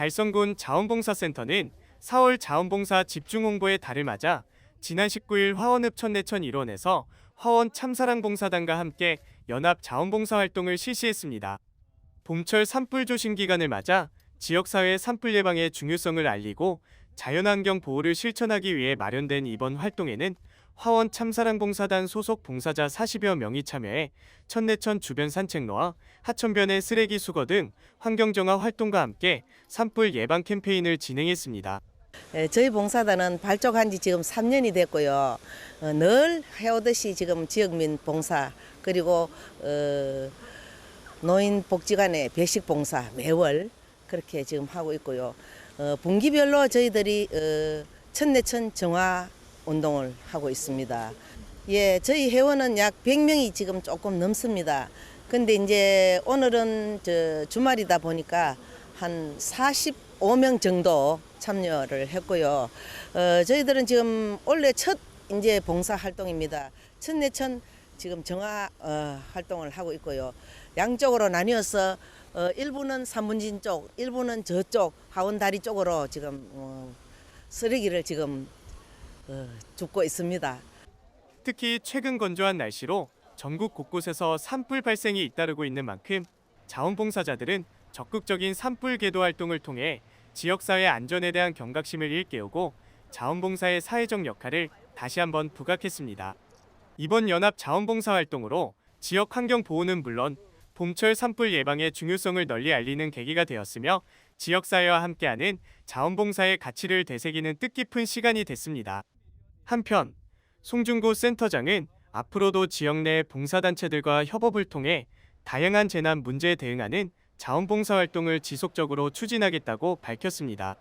달성군 자원봉사센터는 4월 자원봉사 집중홍보의 달을 맞아 지난 19일 화원읍 천 내천 일원에서 화원 참사랑봉사단과 함께 연합 자원봉사 활동을 실시했습니다. 봄철 산불 조심 기간을 맞아 지역사회 산불 예방의 중요성을 알리고 자연환경 보호를 실천하기 위해 마련된 이번 활동에는 화원 참사랑봉사단 소속 봉사자 40여 명이 참여해 천내천 주변 산책로와 하천변의 쓰레기 수거 등 환경정화 활동과 함께 산불 예방 캠페인을 진행했습니다. 예, 저희 봉사단은 발족한 지 지금 3년이 됐고요. 어, 늘 해오듯이 지금 지역민 봉사 그리고 어, 노인복지관의 배식 봉사 매월 그렇게 지금 하고 있고요. 어, 분기별로 저희들이 어, 천내천 정화 운동을 하고 있습니다. 예, 저희 회원은 약 100명이 지금 조금 넘습니다. 근데 이제 오늘은 저 주말이다 보니까 한 45명 정도 참여를 했고요. 어, 저희들은 지금 올해 첫 이제 봉사 활동입니다. 천내천 지금 정화 어, 활동을 하고 있고요. 양쪽으로 나뉘어서 어, 일부는 산문진 쪽, 일부는 저쪽 하원다리 쪽으로 지금 어, 쓰레기를 지금 어, 줍고 있습니다. 특히 최근 건조한 날씨로 전국 곳곳에서 산불 발생이 잇따르고 있는 만큼 자원봉사자들은 적극적인 산불 계도 활동을 통해 지역사회 안전에 대한 경각심을 일깨우고 자원봉사의 사회적 역할을 다시 한번 부각했습니다. 이번 연합 자원봉사 활동으로 지역 환경 보호는 물론 봄철 산불 예방의 중요성을 널리 알리는 계기가 되었으며 지역사회와 함께하는 자원봉사의 가치를 되새기는 뜻깊은 시간이 됐습니다. 한편 송중구 센터장은 앞으로도 지역 내 봉사단체들과 협업을 통해 다양한 재난 문제에 대응하는 자원봉사 활동을 지속적으로 추진하겠다고 밝혔습니다.